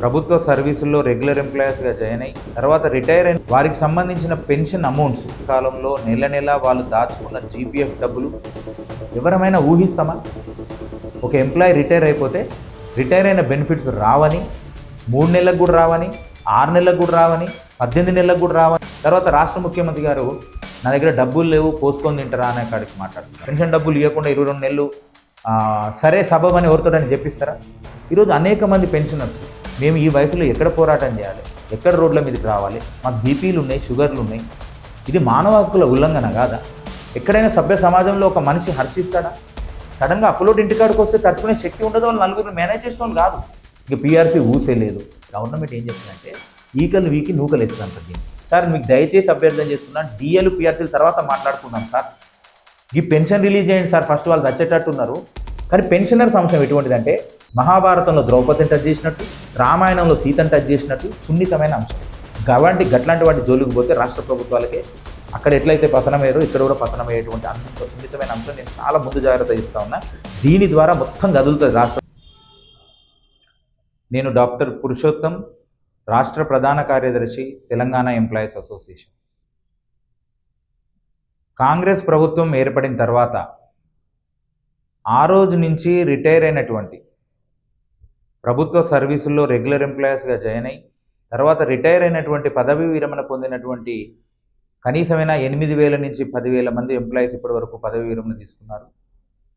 ప్రభుత్వ సర్వీసుల్లో regular ఎంప్లాయీస్గా join అయ్యి తర్వాత రిటైర్ అయిన వారికి సంబంధించిన పెన్షన్ అమౌంట్స్ కాలంలో నెల నెల వాళ్ళు దాచుకున్న జీపీఎఫ్ డబ్బులు ఎవరమైనా ఊహిస్తామా? ఒక ఎంప్లాయీ రిటైర్ అయిపోతే రిటైర్ అయిన బెనిఫిట్స్ రావని మూడు నెలలకు కూడా రావని ఆరు నెలలకు కూడా రావని పద్దెనిమిది నెలలకు కూడా రావని. తర్వాత రాష్ట్ర ముఖ్యమంత్రి గారు నా దగ్గర డబ్బులు లేవు పోసుకొని తింటారా? అనే కాడికి మాట్లాడుతున్నారు. పెన్షన్ డబ్బులు ఇవ్వకుండా ఇరవై రెండు నెలలు సరే సబబ్ అని చెప్పిస్తారా? ఈరోజు అనేక మంది పెన్షనర్స్ మేము ఈ వయసులో ఎక్కడ పోరాటం చేయాలి? ఎక్కడ రోడ్ల మీదకి రావాలి? మాకు బీపీలు ఉన్నాయి షుగర్లు ఉన్నాయి. ఇది మానవ హక్కుల ఉల్లంఘన కాదా? ఎక్కడైనా సభ్య సమాజంలో ఒక మనిషి హర్షిస్తాడా? సడన్గా అప్లోడ్ ఇంటికాడికి వస్తే తట్టుకునే శక్తి ఉండదు వాళ్ళు నలుగురు మేనేజ్ చేస్తాం కాదు. ఇక పీఆర్సీ ఊసే లేదు. గవర్నమెంట్ ఏం చెప్తుందంటే ఈకలు వీకి నూకలు వేస్తుంది దీన్ని. సార్ మీకు దయచేసి అభ్యర్థన చేస్తున్నాను. డిఎల్ పీఆర్సీల తర్వాత మాట్లాడుకున్నాం సార్. ఈ పెన్షన్ రిలీజ్ చేయండి సార్. ఫస్ట్ వాళ్ళు వచ్చేటట్టున్నారు కానీ పెన్షనర్స్ అంశం ఎటువంటిదంటే మహాభారతంలో ద్రౌపదిని టచ్ చేసినట్టు రామాయణంలో సీతను టచ్ చేసినట్టు సున్నితమైన అంశం. గవంటి గట్లాంటి వాటి జోలికి పోతే రాష్ట్ర ప్రభుత్వాలకే అక్కడ ఎట్లయితే పతనమయ్యారో ఇక్కడ కూడా పతనం అయ్యేటువంటి అంత సున్నితమైన అంశం నేను చాలా ముందు జాగ్రత్త ఇస్తా ఉన్నా. దీని ద్వారా మొత్తం కదులుతుంది రాష్ట్ర నేను డాక్టర్ పురుషోత్తం రాష్ట్ర ప్రధాన కార్యదర్శి తెలంగాణ ఎంప్లాయీస్ అసోసియేషన్. కాంగ్రెస్ ప్రభుత్వం ఏర్పడిన తర్వాత ఆ రోజు నుంచి రిటైర్ అయినటువంటి ప్రభుత్వ సర్వీసుల్లో రెగ్యులర్ ఎంప్లాయీస్గా జాయిన్ అయ్యి తర్వాత రిటైర్ అయినటువంటి పదవీ విరమణ పొందినటువంటి కనీసమైన ఎనిమిది వేల నుంచి పదివేల మంది ఎంప్లాయీస్ ఇప్పటి వరకు పదవీ విరమణ తీసుకున్నారు.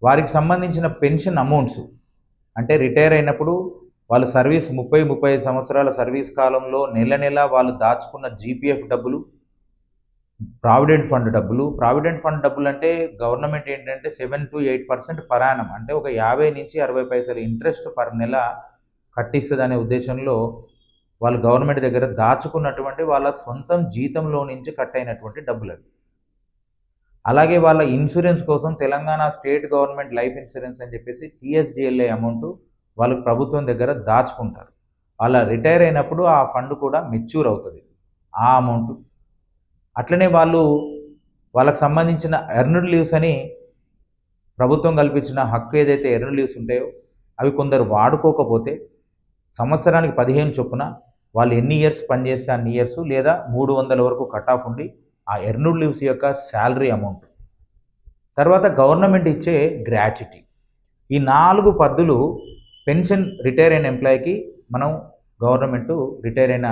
వారికి సంబంధించిన పెన్షన్ అమౌంట్స్ అంటే రిటైర్ అయినప్పుడు వాళ్ళు సర్వీస్ ముప్పై ముప్పై ఐదు సంవత్సరాల సర్వీస్ కాలంలో నెల నెల వాళ్ళు దాచుకున్న జీపీఎఫ్ డబ్బులు ప్రావిడెంట్ ఫండ్ డబ్బులు. ప్రావిడెంట్ ఫండ్ డబ్బులు అంటే గవర్నమెంట్ ఏంటంటే సెవెన్ టు ఎయిట్ పర్సెంట్ పరాణం అంటే ఒక యాభై నుంచి అరవై పైసలు ఇంట్రెస్ట్ పర్ నెల కట్టిస్తుంది అనే ఉద్దేశంలో వాళ్ళు గవర్నమెంట్ దగ్గర దాచుకున్నటువంటి వాళ్ళ సొంతం జీతంలో నుంచి కట్ అయినటువంటి డబ్బులు అవి అలాగే వాళ్ళ ఇన్సూరెన్స్ కోసం Telangana state government life insurance అని చెప్పేసి టీఎస్డిఎల్ఏ అమౌంట్ వాళ్ళు ప్రభుత్వం దగ్గర దాచుకుంటారు. వాళ్ళ రిటైర్ అయినప్పుడు ఆ ఫండ్ కూడా మెచ్యూర్ అవుతుంది. ఆ అమౌంట్. అట్లనే వాళ్ళు వాళ్ళకి సంబంధించిన ఎర్నుడ్ లీవ్స్ అని ప్రభుత్వం కల్పించిన హక్కు ఏదైతే ఎర్నుడ్ లీవ్స్ ఉంటాయో అవి కొందరు వాడుకోకపోతే సంవత్సరానికి పదిహేను చొప్పున వాళ్ళు ఎన్ని ఇయర్స్ పనిచేస్తే అన్ని ఇయర్స్ లేదా మూడు వందల వరకు కట్ ఆఫ్ ఉండి ఆ ఎర్నూడ్ లీవ్స్ యొక్క శాలరీ అమౌంట్. తర్వాత గవర్నమెంట్ ఇచ్చే గ్రాట్యుటీ. ఈ నాలుగు పద్ధులు పెన్షన్ రిటైర్ అయిన ఎంప్లాయీకి మనం గవర్నమెంట్ రిటైర్ అయిన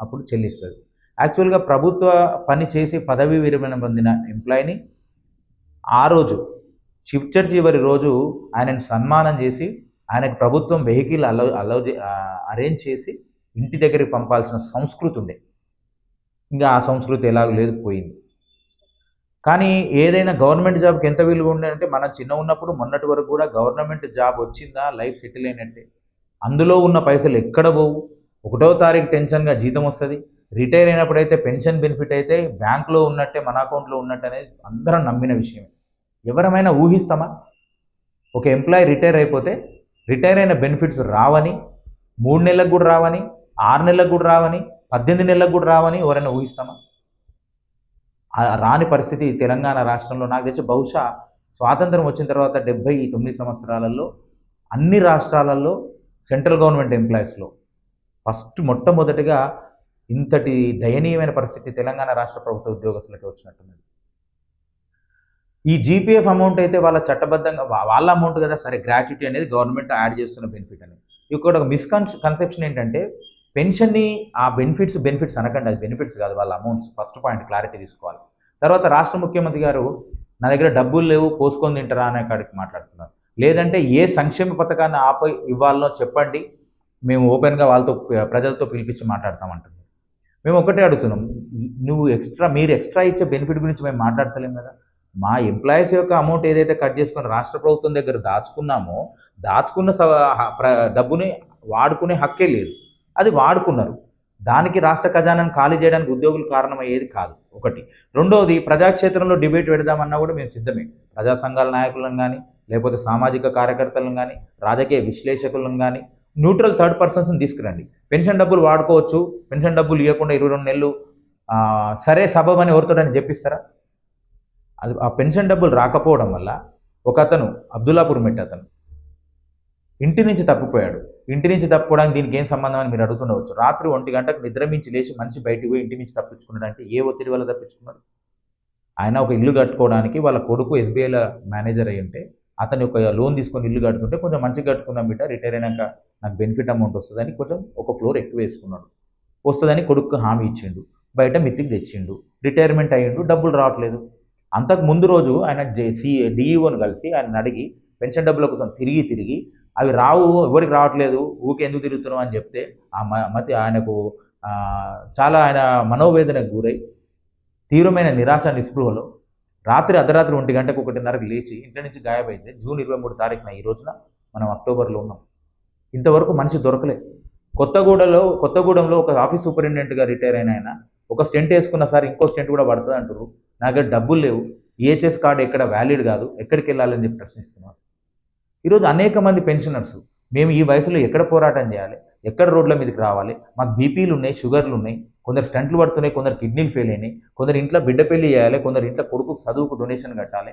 అప్పుడు చెల్లిస్తుంది. యాక్చువల్గా ప్రభుత్వ పని చేసి పదవీ విరమణ పొందిన ఎంప్లాయీని ఆ రోజు చిట్ట చివరి రోజు ఆయనను సన్మానం చేసి ఆయనకు ప్రభుత్వం వెహికల్ అలౌ అలౌ అరేంజ్ చేసి ఇంటి దగ్గరికి పంపాల్సిన సంస్కృతి ఉండే. ఇంకా ఆ సంస్కృతి ఎలాగ లేదు పోయింది. కానీ ఏదైనా గవర్నమెంట్ జాబ్కి ఎంత విలువ ఉండేదంటే మనం చిన్న ఉన్నప్పుడు మొన్నటి వరకు కూడా గవర్నమెంట్ జాబ్ వచ్చిందా లైఫ్ సెటిల్ అయినట్టే. అందులో ఉన్న పైసలు ఎక్కడ పోవు? ఒకటో తారీఖు టెన్షన్గా జీతం వస్తుంది. రిటైర్ అయినప్పుడైతే పెన్షన్ బెనిఫిట్ అయితే బ్యాంక్లో ఉన్నట్టే మన అకౌంట్లో ఉన్నట్టు అనేది అందరం నమ్మిన విషయమే. ఎవరమైనా ఊహిస్తామా? ఒక ఎంప్లాయీ రిటైర్ అయిపోతే రిటైర్ అయిన బెనిఫిట్స్ రావని మూడు నెలలకు కూడా రావని ఆరు నెలలకు కూడా రావని పద్దెనిమిది నెలలకు కూడా రావని ఎవరైనా ఊహిస్తామా? రాని పరిస్థితి తెలంగాణ రాష్ట్రంలో నాకు తెలిసి బహుశా స్వాతంత్రం వచ్చిన తర్వాత డెబ్బై తొమ్మిది సంవత్సరాలలో అన్ని రాష్ట్రాలలో సెంట్రల్ గవర్నమెంట్ ఎంప్లాయీస్లో ఫస్ట్ మొట్టమొదటిగా ఇంతటి దయనీయమైన పరిస్థితి తెలంగాణ రాష్ట్ర ప్రభుత్వ ఉద్యోగస్తులకి వచ్చినట్టున్నది. ఈ జీపీఎఫ్ అమౌంట్ అయితే వాళ్ళ చట్టబద్ధంగా వాళ్ళ అమౌంట్ కదా. సరే గ్రాట్యుటీ అనేది గవర్నమెంట్ యాడ్ చేస్తున్న బెనిఫిట్ అని. ఇక్కడ ఒక మిస్కన్ కన్సెప్షన్ ఏంటంటే పెన్షన్ని ఆ బెనిఫిట్స్ బెనిఫిట్స్ అనకండి అది బెనిఫిట్స్ కాదు వాళ్ళ అమౌంట్స్ ఫస్ట్ పాయింట్ క్లారిటీ తీసుకోవాలి. తర్వాత రాష్ట్ర ముఖ్యమంత్రి గారు నా దగ్గర డబ్బులు లేవు పోసుకొని తింటారా అనే కాడికి మాట్లాడుతున్నారు. లేదంటే ఏ సంక్షేమ పథకాన్ని ఆపై ఇవ్వాలనో చెప్పండి. మేము ఓపెన్గా వాళ్ళతో ప్రజలతో పిలిపించి మాట్లాడతామంటున్నారు మేము ఒకటే అడుగుతున్నాం. నువ్వు ఎక్స్ట్రా మీరు ఎక్స్ట్రా ఇచ్చే బెనిఫిట్ గురించి మేము మాట్లాడతలేం కదా. మా ఎంప్లాయీస్ యొక్క అమౌంట్ ఏదైతే కట్ చేసుకుని రాష్ట్ర ప్రభుత్వం దగ్గర దాచుకున్నామో దాచుకున్న డబ్బుని వాడుకునే హక్కే లేదు. అది వాడుకున్నారు. దానికి రాష్ట్ర ఖజానాను ఖాళీ చేయడానికి ఉద్యోగులు కారణమయ్యేది కాదు. ఒకటి. రెండవది ప్రజాక్షేత్రంలో డిబేట్ పెడదామన్నా కూడా మేము సిద్ధమే. ప్రజా సంఘాల నాయకులను కానీ లేకపోతే సామాజిక కార్యకర్తలను కానీ రాజకీయ విశ్లేషకులను కానీ న్యూట్రల్ థర్డ్ పర్సన్స్ని తీసుకురండి. పెన్షన్ డబ్బులు వాడుకోవచ్చు. పెన్షన్ డబ్బులు ఇవ్వకుండా ఇరవై రెండు నెలలు సరే సబబ్ అని ఎవరితోడని చెప్పిస్తారా? అది ఆ పెన్షన్ డబ్బులు రాకపోవడం వల్ల ఒక అతను అబ్దుల్లాపూర్ మెట్ అతను. ఇంటి నుంచి తప్పిపోయాడు. ఇంటి నుంచి తప్పుకోవడానికి దీనికి ఏం సంబంధం అని మీరు అడుగుతుండవచ్చు. రాత్రి ఒంటి గంటకు నిద్ర మించి లేచి మనిషి బయటికి పోయి ఇంటి నుంచి తప్పించుకున్నాడు అంటే ఏ ఒత్తిడి వల్ల తప్పించుకున్నాడు? ఆయన ఒక ఇల్లు కట్టుకోవడానికి వాళ్ళ కొడుకు ఎస్బీఐలో మేనేజర్ అయి ఉంటే అతని ఒక లోన్ తీసుకొని ఇల్లు కట్టుకుంటే కొంచెం మంచిగా కట్టుకున్నాం బిడ్డ రిటైర్ అయినాక నాకు బెనిఫిట్ అమౌంట్ వస్తుందని కొంచెం ఒక ఫ్లోర్ ఎక్కువ వేసుకున్నాడు. వస్తుందని కొడుకు హామీ ఇచ్చిండు. బయట మిత్తికి తెచ్చిండు. రిటైర్మెంట్ అయ్యిండు. డబ్బులు రావట్లేదు. అంతకు ముందు రోజు ఆయన సి డిఈఓని కలిసి ఆయన అడిగి పెన్షన్ డబ్బుల కోసం తిరిగి తిరిగి అవి రావు ఎవరికి రావట్లేదు ఊకే ఎందుకు తిరుగుతున్నావు అని చెప్తే ఆ మ- మతి ఆయనకు చాలా ఆయన మనోవేదనకు గురై తీవ్రమైన నిరాశ నిస్పృహలో రాత్రి అర్ధరాత్రి ఒంటి గంటకు ఒకటిన్నరకు లేచి ఇంటి నుంచి గాయమైంది జూన్ ఇరవై మూడు తారీఖున ఈ రోజున మనం అక్టోబర్లో ఉన్నాం. ఇంతవరకు మనిషి దొరకలే. కొత్తగూడలో కొత్తగూడెంలో ఒక ఆఫీస్ సూపరింటెండెంట్గా రిటైర్ అయిన ఆయన ఒక స్టెంట్ వేసుకున్న సార్ ఇంకో స్టెంట్ కూడా పడుతుంది అంటారు నా దగ్గర డబ్బులు లేవు. ఈహెచ్ఎస్ కార్డు ఎక్కడ వ్యాలిడ్ కాదు. ఎక్కడికి వెళ్ళాలని చెప్పి ప్రశ్నిస్తున్నారు. ఈరోజు అనేక మంది పెన్షనర్స్ మేము ఈ వయసులో ఎక్కడ పోరాటం చేయాలి? ఎక్కడ రోడ్ల మీదకి రావాలి? మాకు బీపీలు ఉన్నాయి షుగర్లు ఉన్నాయి. కొందరు స్టంట్లు పడుతున్నాయి కొందరు కిడ్నీలు ఫెయిల్ అయినాయి. కొందరు ఇంట్లో బిడ్డ పెళ్ళి చేయాలి కొందరు ఇంట్లో కొడుకు చదువుకు డొనేషన్ కట్టాలి.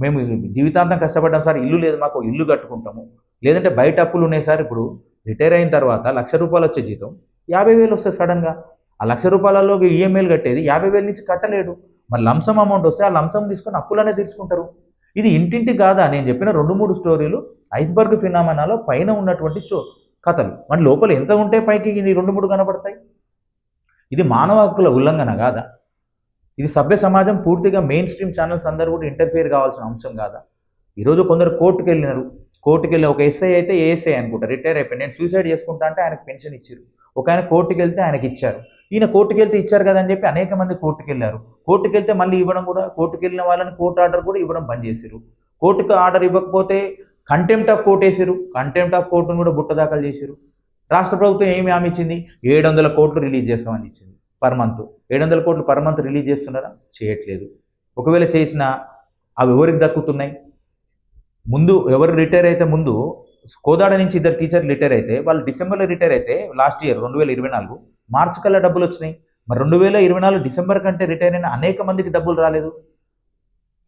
మేము జీవితాంతం కష్టపడ్డాం సార్ ఇల్లు లేదు మాకు ఇల్లు కట్టుకుంటాము. లేదంటే బయట అప్పులు ఉన్నాయి సార్ ఇప్పుడు. రిటైర్ అయిన తర్వాత లక్ష రూపాయలు వచ్చే జీతం యాభై వేలు వస్తుంది సడన్గా. ఆ లక్ష రూపాయలలో ఈఎంఐలు కట్టేది యాభై వేల నుంచి కట్టలేడు. మరి లంసం అమౌంట్ వస్తే ఆ లంసం తీసుకొని అప్పులనే తీర్చుకుంటారు. ఇది ఇంటింటి కాదా? నేను చెప్పిన రెండు మూడు స్టోరీలు ఐస్బర్గ్ ఫినామనాలో పైన ఉన్నటువంటి స్టో కథలు. మరి లోపల ఎంత ఉంటే పైకి ఇది రెండు మూడు కనబడతాయి ఇది మానవ హక్కుల ఉల్లంఘన కాదా? ఇది సభ్య సమాజం పూర్తిగా మెయిన్ స్ట్రీమ్ ఛానల్స్ అందరూ కూడా ఇంటర్ఫియర్ కావాల్సిన అంశం కాదా? ఈరోజు కొందరు కోర్టుకు వెళ్ళినారు. కోర్టుకు వెళ్ళి ఒక ఎస్ఐ అయితే ఏఎస్ఐ అనుకుంటా రిటైర్ అయిపోయి నేను సూసైడ్ చేసుకుంటా అంటే ఆయనకు పెన్షన్ ఇచ్చారు ఒక ఆయన కోర్టుకు వెళ్తే ఆయనకి ఇచ్చారు. ఈయన కోర్టుకు వెళ్తే ఇచ్చారు కదా అని చెప్పి అనేక మంది కోర్టుకు వెళ్ళారు కోర్టుకు వెళ్తే మళ్ళీ ఇవ్వడం కూడా కోర్టుకు వెళ్ళిన వాళ్ళని కోర్టు ఆర్డర్ కూడా ఇవ్వడం బంద్ చేశారు కోర్టుకు ఆర్డర్ ఇవ్వకపోతే కంటెంప్ట్ ఆఫ్ కోర్ట్ వేసారు కంటెంప్ట్ ఆఫ్ కోర్టును కూడా బుట్ట దాఖలు చేశారు రాష్ట్ర ప్రభుత్వం ఏమి హామీ ఇచ్చింది? ఏడు వందల కోట్లు రిలీజ్ చేస్తామని ఇచ్చింది పర్ మంత్. ఏడు వందల కోట్లు పర్ మంత్ రిలీజ్ చేస్తున్నారా? చేయట్లేదు. ఒకవేళ చేసినా అవి ఎవరికి దక్కుతున్నాయి? ముందు ఎవరు రిటైర్ అయితే ముందు కోదాడ నుంచి ఇద్దరు టీచర్లు రిటైర్ అయితే వాళ్ళు డిసెంబర్లో రిటైర్ అయితే లాస్ట్ ఇయర్ రెండు వేల ఇరవై నాలుగు మార్చి కల్లా డబ్బులు వచ్చినాయి. మరి రెండు వేల ఇరవై నాలుగు డిసెంబర్ కంటే రిటైర్ అయిన అనేక మందికి డబ్బులు రాలేదు.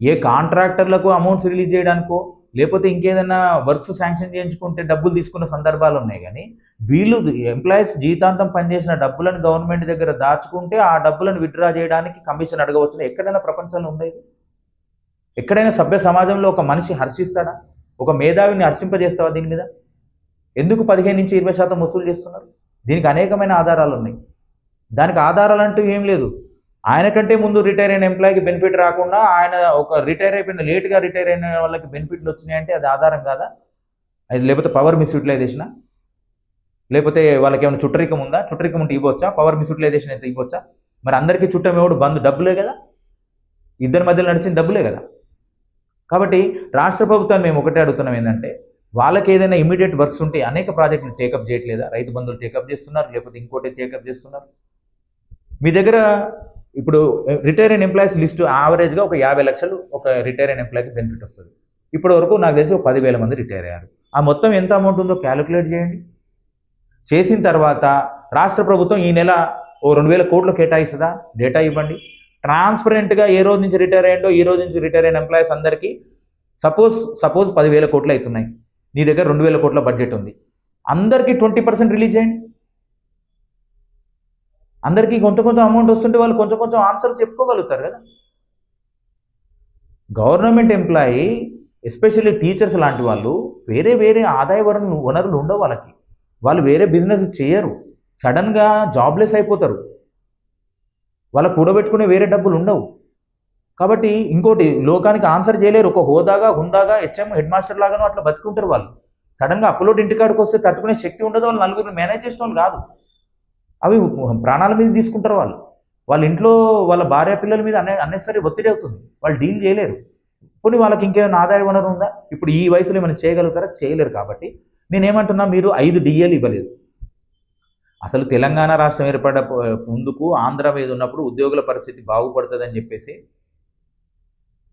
ఏ కాంట్రాక్టర్లకు అమౌంట్స్ రిలీజ్ చేయడానికో లేకపోతే ఇంకేదైనా వర్క్స్ శాంక్షన్ చేయించుకుంటే డబ్బులు తీసుకున్న సందర్భాలు ఉన్నాయి కానీ వీళ్ళు ఎంప్లాయీస్ జీతాంతం పనిచేసిన డబ్బులను గవర్నమెంట్ దగ్గర దాచుకుంటే ఆ డబ్బులను విత్డ్రా చేయడానికి కమిషన్ అడగవచ్చు ఎక్కడైనా ప్రపంచంలో ఉండేది? ఎక్కడైనా సభ్య సమాజంలో ఒక మనిషి హర్షిస్తాడా? ఒక మేధావిని హర్షింపజేస్తావా దీని మీద? ఎందుకు పదిహేను నుంచి ఇరవై శాతం వసూలు చేస్తున్నారు? దీనికి అనేకమైన ఆధారాలు ఉన్నాయి. దానికి ఆధారాలు అంటూ ఏం లేదు. ఆయన కంటే ముందు రిటైర్ అయిన ఎంప్లాయీకి బెనిఫిట్ రాకుండా ఆయన ఒక రిటైర్ అయిపోయిన లేట్గా రిటైర్ అయిన వాళ్ళకి బెనిఫిట్లు వచ్చినాయంటే అది ఆధారం కాదా? అది లేకపోతే పవర్ మిస్యూటిలైజేషనా? లేకపోతే వాళ్ళకి ఏమైనా చుట్టరికం ఉందా? చుట్టరికం ఉంటే ఇవ్వచ్చా? పవర్ మిస్యూటిలైజేషన్ అయితే ఇవ్వచ్చా? మరి అందరికీ చుట్టం ఎవడు? బంద్ డబ్బులే కదా? ఇద్దరి మధ్యలో నడిచిన డబ్బులే కదా? కాబట్టి రాష్ట్ర ప్రభుత్వాన్ని మేము ఒకటే అడుగుతున్నాం ఏంటంటే వాళ్ళకి ఏదైనా ఇమీడియట్ వర్క్స్ ఉంటే అనేక ప్రాజెక్టులు టేకప్ చేయట్లేదా? రైతు బంధువులు టేకప్ చేస్తున్నారు లేకపోతే ఇంకోటి టేకప్ చేస్తున్నారు? మీ దగ్గర ఇప్పుడు రిటైర్ అయిన ఎంప్లాయీస్ లిస్టు యావరేజ్గా ఒక యాభై లక్షలు ఒక రిటైర్ అయిన ఎంప్లాయీకి బెనిఫిట్ వస్తుంది. ఇప్పటి వరకు నాకు తెలిసి ఒక పదివేల మంది రిటైర్ అయ్యారు. ఆ మొత్తం ఎంత అమౌంట్ ఉందో క్యాలిక్యులేట్ చేయండి. చేసిన తర్వాత రాష్ట్ర ప్రభుత్వం ఈ నెల ఓ రెండు వేల కోట్లు కేటాయిస్తుందా? డేటా ఇవ్వండి. ట్రాన్స్పరెంట్గా ఏ రోజు నుంచి రిటైర్ అయ్యిండో ఈ రోజు నుంచి రిటైర్ అయిన ఎంప్లాయీస్ అందరికీ సపోజ్ సపోజ్ పదివేల కోట్లు అవుతున్నాయి నీ దగ్గర రెండు వేల కోట్ల బడ్జెట్ ఉంది. అందరికీ ట్వంటీ పర్సెంట్ రిలీజ్ చేయండి. అందరికీ కొంత కొంత అమౌంట్ వస్తుంటే వాళ్ళు కొంచెం కొంచెం ఆన్సర్స్ చెప్పుకోగలుగుతారు కదా. గవర్నమెంట్ ఎంప్లాయీ ఎస్పెషల్లీ టీచర్స్ లాంటి వాళ్ళు వేరే వేరే ఆదాయ వనరులు వనరులు ఉండవు వాళ్ళకి. వాళ్ళు వేరే బిజినెస్ చేయరు. సడన్గా జాబ్లెస్ అయిపోతారు. వాళ్ళ కూడబెట్టుకునే వేరే డబ్బులు ఉండవు. కాబట్టి ఇంకోటి లోకానికి ఆన్సర్ చేయలేరు. ఒక హోదాగా హుందాగా హెచ్ఎం హెడ్ మాస్టర్ లాగానో అట్లా బతుకుంటారు వాళ్ళు. సడన్గా అప్లోడ్ ఇంటికాడికి వస్తే తట్టుకునే శక్తి ఉండదు వాళ్ళు నలుగురిని మేనేజ్ చేసిన వాళ్ళు కాదు. అవి ప్రాణాల మీద తీసుకుంటారు వాళ్ళు. వాళ్ళ ఇంట్లో వాళ్ళ భార్య పిల్లల మీద అనే అన్నెసరీ ఒత్తిడి అవుతుంది. వాళ్ళు డీల్ చేయలేరు. పోనీ వాళ్ళకి ఇంకేమైనా ఆదాయ వనరు ఉందా ఇప్పుడు ఈ వయసులో ఏమైనా చేయగలుగుతారా? చేయలేరు కాబట్టి నేనేమంటున్నా మీరు ఐదు డిఏలు ఇవ్వలేదు. అసలు తెలంగాణ రాష్ట్రం ఏర్పడ ముందుకు ఆంధ్ర మీద ఉన్నప్పుడు ఉద్యోగుల పరిస్థితి బాగుపడుతుందని చెప్పేసి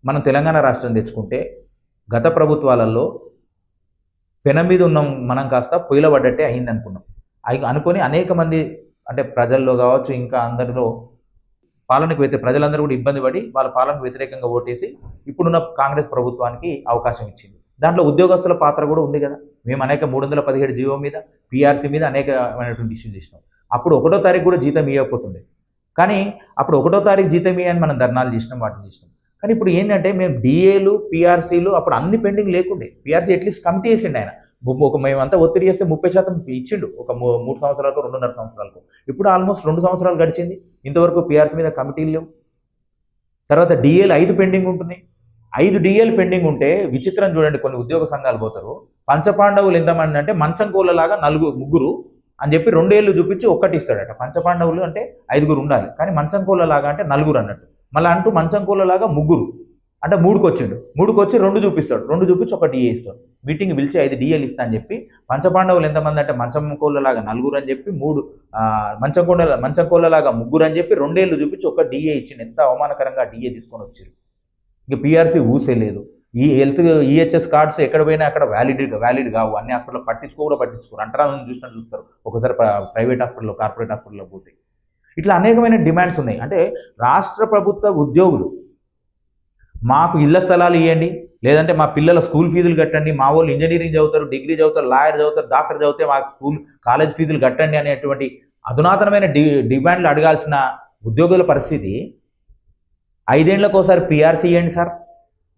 మనం తెలంగాణ రాష్ట్రం తెచ్చుకుంటే గత ప్రభుత్వాలలో పెన మీద ఉన్న మనం కాస్త పొయ్యిల పడ్డట్టే అయింది అనుకున్నాం అయి అనుకొని అనేక మంది అంటే ప్రజల్లో కావచ్చు ఇంకా అందరిలో పాలనకు వ్యతిరేక ప్రజలందరూ కూడా ఇబ్బంది పడి వాళ్ళ పాలనకు వ్యతిరేకంగా ఓటేసి ఇప్పుడున్న కాంగ్రెస్ ప్రభుత్వానికి అవకాశం ఇచ్చింది. దాంట్లో ఉద్యోగస్తుల పాత్ర కూడా ఉంది కదా. మేము అనేక మూడు వందల పదిహేడు జీవో మీద పీఆర్సీ మీద అనేకమైనటువంటి ఇష్యూస్ చేసినాం. అప్పుడు ఒకటో తారీఖు కూడా జీతం ఇవ్వకపోతుండే. కానీ అప్పుడు ఒకటో తారీఖు జీతం ఇవ్వని మనం ధర్నాలు చేసినాం వాటిని చేసినాం. కానీ ఇప్పుడు ఏంటంటే మేము డిఏలు పీఆర్సీలు అప్పుడు అన్ని పెండింగ్ లేకుండే. పీఆర్సీ అట్లీస్ట్ కమిటీ వేసిండు ఆయన. ము- ఒక మేమంతా ఒత్తిడి చేస్తే ముప్పై శాతం ఇచ్చిండు. ఒక మూ- మూడు సంవత్సరాలకు రెండున్నర సంవత్సరాలకు. ఇప్పుడు ఆల్మోస్ట్ రెండు సంవత్సరాలు గడిచింది. ఇంతవరకు పీఆర్సీ మీద కమిటీలు లేవు. తర్వాత డిఏలు ఐదు పెండింగ్ ఉంటుంది ఐదు డిఎల్ పెండింగ్ ఉంటే విచిత్రం చూడండి కొన్ని ఉద్యోగ సంఘాలు పోతారు. పంచపాండవులు ఎంతమంది అంటే మంచం కోళ్ళలాగా నలుగురు ముగ్గురు అని చెప్పి రెండేళ్ళు చూపించి ఒక్కటి ఇస్తాడట. పంచపాండవులు అంటే ఐదుగురు ఉండాలి. కానీ మంచం కోళ్ళలాగా అంటే నలుగురు అన్నట్టు. మళ్ళీ అంటూ మంచం కోళ్ళలాగా ముగ్గురు. అంటే మూడుకు వచ్చిండు మూడుకు వచ్చి రెండు చూపిస్తాడు. రెండు చూపించి ఒక డిఏ ఇస్తాడు. మీటింగ్ పిలిచి ఐదు డిఏలు ఇస్తా అని చెప్పి పంచపాండవులు ఎంతమంది అంటే మంచం కోళ్ళలాగా నలుగురు అని చెప్పి మూడు మంచం కోళ్ళ మంచం కోళ్ళలాగా ముగ్గురు అని చెప్పి రెండేళ్ళు చూపించి ఒక డిఏ ఇచ్చిండు. ఎంత అవమానకరంగా డిఏ తీసుకొని వచ్చారు ఇక పీఆర్సీ ఊసే లేదు. ఈ హెల్త్ ఈహెచ్ఎస్ కార్డ్స్ ఎక్కడ పోయినా అక్కడ వ్యాలిడ్ వ్యాలిడ్ కావు. అన్ని హాస్పిటల్లో పట్టించుకో కూడా పట్టించుకోరు అంటరాలను చూసినట్టు చూస్తారు. ఒకసారి ప్రైవేట్ హాస్పిటల్లో కార్పొరేట్ హాస్పిటల్లో పోతే. ఇట్లా అనేకమైన డిమాండ్స్ ఉన్నాయి. అంటే రాష్ట్ర ప్రభుత్వ ఉద్యోగులు మాకు ఇళ్ళ స్థలాలు ఇవ్వండి లేదంటే మా పిల్లల స్కూల్ ఫీజులు కట్టండి. మా వాళ్ళు ఇంజనీరింగ్ చదువుతారు డిగ్రీ చదువుతారు లాయర్ చదువుతారు డాక్టర్ చదివితే మాకు స్కూల్ కాలేజ్ ఫీజులు కట్టండి అనేటువంటి అధునాతనమైన డి డిమాండ్లు అడగాల్సిన ఉద్యోగుల పరిస్థితి ఐదేళ్ళకు ఒకసారి పీఆర్సీ ఇవ్వండి సార్.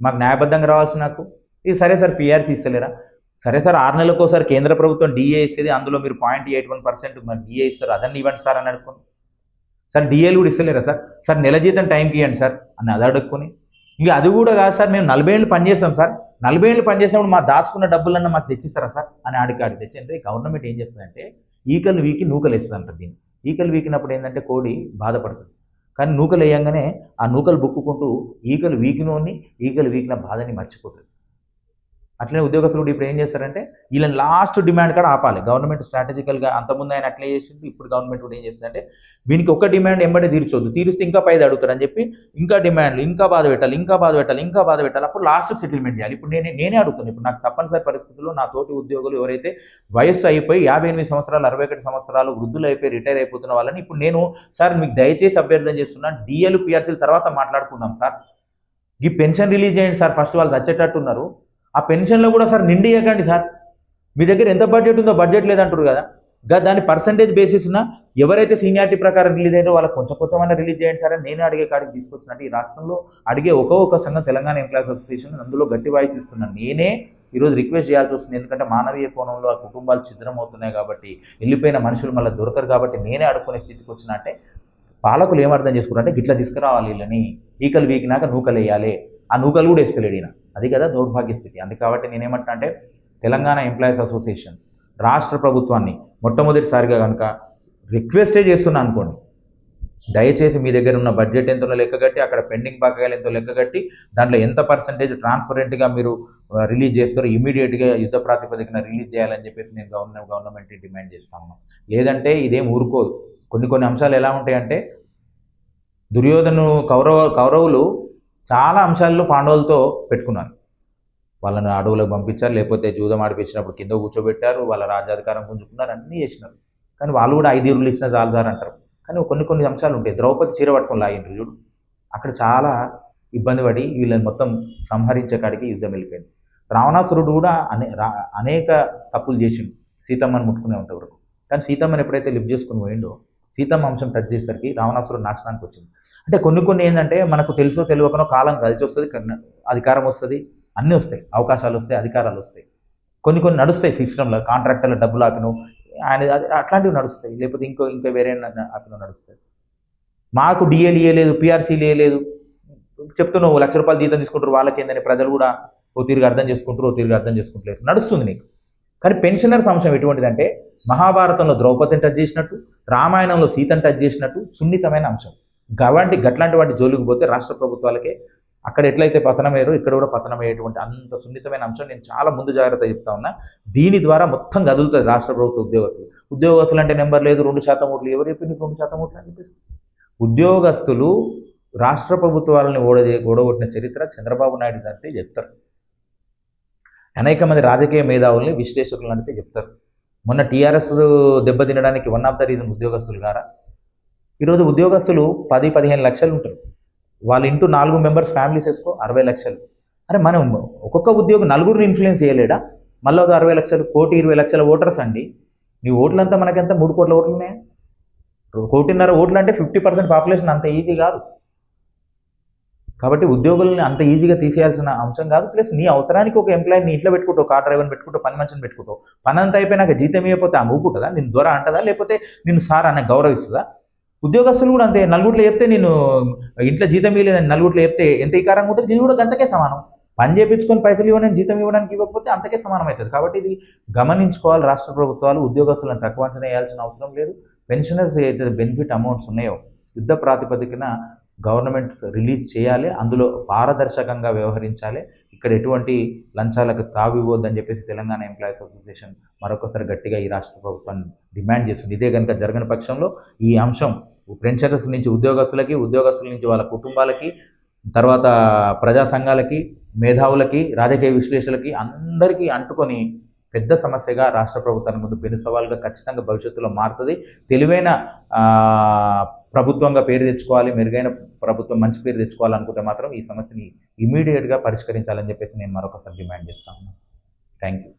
మాకు న్యాయబద్ధంగా రావాల్సి నాకు. ఇది సరే సార్ పీఆర్సీ ఇస్తలేరా? సరే సార్ ఆరు నెలలకు ఒకసారి కేంద్ర ప్రభుత్వం డిఏ ఇస్తుంది అందులో మీరు పాయింట్ ఎయిట్ వన్ పర్సెంట్ మాకు డిఏ ఇస్తారు అదన్నీ ఇవ్వండి సార్ అని అడుక్కొని సార్ డిఏలు కూడా ఇస్తలేరా సార్? సార్ నెల జీతం టైంకి ఇవ్వండి సార్ అని అది అడుక్కొని. ఇక అది కూడా కాదు సార్ మేము నలభై ఏళ్ళు పనిచేస్తాం సార్. నలభై ఏళ్ళు పనిచేసినప్పుడు మా దాచుకున్న డబ్బులన్నా మాకు తెచ్చిస్తారా సార్? అని ఆడికి ఆడికి తెచ్చింటే గవర్నమెంట్ ఏం చేస్తుందంటే ఈకలు వీకి నూకలు వేస్తుంది దీన్ని. ఈకలు వీకినప్పుడు ఏంటంటే కోడి బాధపడుతుంది. కానీ నూకలు వేయంగానే ఆ నూకలు బుక్కుకుంటూ ఈకలు వీకినోని ఈకలు వీకిన బాధని మర్చిపోతుంది అట్లనే ఉద్యోగస్తులు కూడా ఇప్పుడు ఏం చేస్తారంటే వీళ్ళని లాస్ట్ డిమాండ్ కూడా ఆపాలి. గవర్నమెంట్ స్ట్రాటజికల్గా అంతకుముందు ఆయన అట్లే చేసింది ఇప్పుడు గవర్నమెంట్ కూడా ఏం చేస్తుందంటే వీనికి ఒక డిమాండ్ ఎంబడి తీర్చొద్దు. తీరిస్తే ఇంకా పైది అడుగుతారని చెప్పి ఇంకా డిమాండ్లు ఇంకా బాధ పెట్టాలి ఇంకా బాధ పెట్టాలి ఇంకా బాధ పెట్టాలి అప్పుడు లాస్ట్ సెటిల్మెంట్ చేయాలి. ఇప్పుడు నేనే నేనే అడుగుతాను. ఇప్పుడు నాకు తప్పనిసరి పరిస్థితుల్లో నా తోటి ఉద్యోగులు ఎవరైతే వయస్సు అయిపోయి యాభై ఎనిమిది సంవత్సరాలు అరవై ఒకటి సంవత్సరాలు వృద్ధులు అయిపోయి రిటైర్ అయిపోతున్న వాళ్ళని ఇప్పుడు నేను సార్ మీకు దయచేసి అభ్యర్థన చేస్తున్నాను డిఎల్ పిఆర్సీల తర్వాత మాట్లాడుకుందాం సార్. ఈ పెన్షన్ రిలీజ్ చేయండి సార్. ఫస్ట్ వాళ్ళు చచ్చేటట్టు ఉన్నారు. ఆ పెన్షన్లో కూడా సార్ నిండి ఇవ్వకండి సార్. మీ దగ్గర ఎంత బడ్జెట్ ఉందో బడ్జెట్ లేదంటారు కదా. దాని పర్సంటేజ్ బేసిస్న ఎవరైతే సీనియారిటీ ప్రకారం రిలీజ్ అయ్యారో వాళ్ళకి కొంచెం కొంచెమైనా రిలీజ్ చేయండి సార్ అని నేను అడిగే కాడికి తీసుకొచ్చినట్టు ఈ రాష్ట్రంలో అడిగే ఒక ఒక సంఘం తెలంగాణ ఎంప్లాయీస్ అసోసియేషన్ అందులో గట్టి వాయిస్ ఇస్తున్నాను నేనే ఈరోజు రిక్వెస్ట్ చేయాల్సి వస్తుంది. ఎందుకంటే మానవీయ కోణంలో ఆ కుటుంబాలు ఛిద్రం అవుతున్నాయి కాబట్టి వెళ్ళిపోయిన మనుషులు మళ్ళీ దొరకరు కాబట్టి నేనే అడుక్కునే స్థితికి వచ్చిన అంటే పాలకులు ఏమర్థం చేసుకున్నారంటే గిట్లా తీసుకురావాలి వీళ్ళని. ఈకలు వీకినాక నూకలు వేయాలి. ఆ నూకలు కూడా వేస్తలేడినా ఈయన. అది కదా దౌర్భాగ్య స్థితి. అందుకే కాబట్టి నేనేమంటా అంటే తెలంగాణ ఎంప్లాయీస్ అసోసియేషన్ రాష్ట్ర ప్రభుత్వాన్ని మొట్టమొదటిసారిగా కనుక రిక్వెస్టే చేస్తున్నా అనుకోండి. దయచేసి మీ దగ్గర ఉన్న బడ్జెట్ ఎంతో లెక్కగట్టి అక్కడ పెండింగ్ బకాయిలు ఎంతో లెక్కగట్టి దాంట్లో ఎంత పర్సంటేజ్ ట్రాన్స్పరెంట్గా మీరు రిలీజ్ చేస్తారో ఇమీడియట్గా యుద్ధ ప్రాతిపదికన రిలీజ్ చేయాలని చెప్పేసి నేను గవర్నమెంట్ గవర్నమెంట్ డిమాండ్ చేస్తా ఉన్నాను లేదంటే ఇదేం ఊరుకోదు. కొన్ని కొన్ని అంశాలు ఎలా ఉంటాయంటే దుర్యోధను కౌరవ కౌరవులు చాలా అంశాల్లో పాండవులతో పెట్టుకున్నాను. వాళ్ళని అడవులకు పంపించారు లేకపోతే జూదం ఆడిపించినప్పుడు కింద కూర్చోబెట్టారు వాళ్ళ రాజ్యాధికారం పుంజుకున్నారు అన్నీ చేసినారు. కానీ వాళ్ళు కూడా ఐదుగురులు ఇచ్చిన చాలుదారు అంటారు. కానీ కొన్ని కొన్ని అంశాలు ఉంటాయి. ద్రౌపది చీర పట్టుకొని లాగిండ్రు చూడు. అక్కడ చాలా ఇబ్బంది పడి వీళ్ళని మొత్తం సంహరించే కాడికి యుద్ధం వెళ్ళిపోయింది. రావణాసురుడు కూడా అనే రా- అనేక తప్పులు చేసిండు. సీతమ్మని ముట్టుకునే ఉంటే వరకు. కానీ సీతమ్మని ఎప్పుడైతే లిఫ్ట్ చేసుకుని పోయిండో సీతమ్మ అంశం టచ్ చేసేసరికి రావణాసురుడు నాశనానికి వచ్చింది. అంటే కొన్ని కొన్ని ఏంటంటే మనకు తెలుసో తెలియకనో కాలం కలిసి వస్తుంది అధికారం వస్తుంది అన్నీ వస్తాయి. అవకాశాలు వస్తాయి అధికారాలు వస్తాయి. కొన్ని కొన్ని నడుస్తాయి సిస్టంలో కాంట్రాక్టర్ల డబ్బులు ఆపిను ఆయన అది అట్లాంటివి నడుస్తాయి. లేకపోతే ఇంకో ఇంకా వేరే ఆపిన నడుస్తాయి. మాకు డిఏలు ఇవ్వలేదు పిఆర్సీలు ఇవ్వలేదు చెప్తున్నావు లక్ష రూపాయలు జీతం తీసుకుంటారు వాళ్ళకి ఏందని ప్రజలు కూడా ఓ తిరిగి అర్థం చేసుకుంటారు ఓ తిరిగి అర్థం చేసుకుంటలేరు. నడుస్తుంది నీకు. కానీ పెన్షనర్స్ అంశం ఎటువంటిదంటే మహాభారతంలో ద్రౌపదిని టచ్ చేసినట్టు రామాయణంలో సీతను టచ్ చేసినట్టు సున్నితమైన అంశం. గవంటి గట్లాంటి వాటి జోలికి పోతే రాష్ట్ర ప్రభుత్వాలకే అక్కడ ఎట్లయితే పతనమయ్యారో ఇక్కడ కూడా పతనమయ్యేటువంటి అంత సున్నితమైన అంశం నేను చాలా ముందు జాగ్రత్త చెప్తా ఉన్నా. దీని ద్వారా మొత్తం కదులుతుంది రాష్ట్ర ప్రభుత్వ ఉద్యోగస్తులు. ఉద్యోగస్తులు అంటే నెంబర్ లేదు రెండు శాతం ఓట్లు ఎవరు చెప్పింది రెండు శాతం ఓట్లు అని చెప్పేసి. ఉద్యోగస్తులు రాష్ట్ర ప్రభుత్వాలని ఓడజే ఓడగొట్టిన చరిత్ర చంద్రబాబు నాయుడు అంటే చెప్తారు. అనేక మంది రాజకీయ మేధావుల్ని విశ్లేషకులు అంటే చెప్తారు. మొన్న టీఆర్ఎస్ దెబ్బతినడానికి వన్ ఆఫ్ ద రీజన్ ఉద్యోగస్తులు గారా? ఈరోజు ఉద్యోగస్తులు పది పదిహేను లక్షలు ఉంటారు. వాళ్ళ ఇంటూ నాలుగు మెంబర్స్ ఫ్యామిలీస్ వేసుకో అరవై లక్షలు. అరే మనం ఒక్కొక్క ఉద్యోగం నలుగురిని ఇన్ఫ్లుయెన్స్ చేయలేడా? మళ్ళీ అరవై లక్షలు కోటి ఇరవై లక్షల ఓటర్స్ అండి. నీ ఓట్లంతా మనకెంత? మూడు కోట్ల ఓట్లు ఉన్నాయి కోటిన్నర ఓట్లు అంటే ఫిఫ్టీ పర్సెంట్ పాపులేషన్ అంత ఈజీ కాదు. కాబట్టి ఉద్యోగుల్ని అంత ఈజీగా తీసేయాల్సిన అంశం కాదు. ప్లస్ నీ అవసరానికి ఒక ఎంప్లాయీని ఇంట్లో పెట్టుకుంటావు కార్ డ్రైవర్ని పెట్టుకుంటావు పని మనిషిని పెట్టుకుంటావు పని అంతా అయిపోయినాక జీతం ఇవ్వకపోతే ఆమె ఊపుకుంటుందా నేను ద్వారా అంటదా? లేకపోతే నేను సార్ అనే గౌరవిస్తుందా? ఉద్యోగస్తులు కూడా అంతే. నలుగురిలో చెప్తే నేను ఇంట్లో జీతం ఇవ్వలేదని నలుగురిలో చెప్తే ఎంత ఈకారంగా ఉంటుంది? దీని కూడా అంతకే సమానం. పని చేయించుకొని పైసలు ఇవ్వడానికి జీతం ఇవ్వడానికి ఇవ్వకపోతే అంతకే సమానం అవుతుంది. కాబట్టి ఇది గమనించుకోవాలి. రాష్ట్ర ప్రభుత్వాలు ఉద్యోగస్తులను తక్కువ అంచనా వేయాల్సిన అవసరం లేదు. పెన్షనర్స్ ఏదైతే బెనిఫిట్ అమౌంట్స్ ఉన్నాయో యుద్ధ ప్రాతిపదికన గవర్నమెంట్ రిలీజ్ చేయాలి అందులో పారదర్శకంగా వ్యవహరించాలి. ఇక్కడ ఎటువంటి లంచాలకు తావివ్వద్దని చెప్పేసి తెలంగాణ ఎంప్లాయీస్ అసోసియేషన్ మరొకసారి గట్టిగా ఈ రాష్ట్ర ప్రభుత్వాన్ని డిమాండ్ చేస్తుంది. ఇదే కనుక జరగని పక్షంలో ఈ అంశం పెన్షనర్స్ నుంచి ఉద్యోగస్తులకి ఉద్యోగస్తుల నుంచి వాళ్ళ కుటుంబాలకి తర్వాత ప్రజా సంఘాలకి మేధావులకి రాజకీయ విశ్లేషకులకి అందరికీ అంటుకొని పెద్ద సమస్యగా రాష్ట్ర ప్రభుత్వానికి ముందు పెను సవాల్గా ఖచ్చితంగా భవిష్యత్తులో మారుతుంది. తెలివైన ప్రభుత్వంగా పేరు తెచ్చుకోవాలి మెరుగైన ప్రభుత్వం మంచి పేరు తెచ్చుకోవాలనుకుంటే మాత్రం ఈ సమస్యని ఇమీడియట్గా పరిష్కరించాలని చెప్పేసి నేను మరొకసారి డిమాండ్ చేస్తాను థ్యాంక్ యూ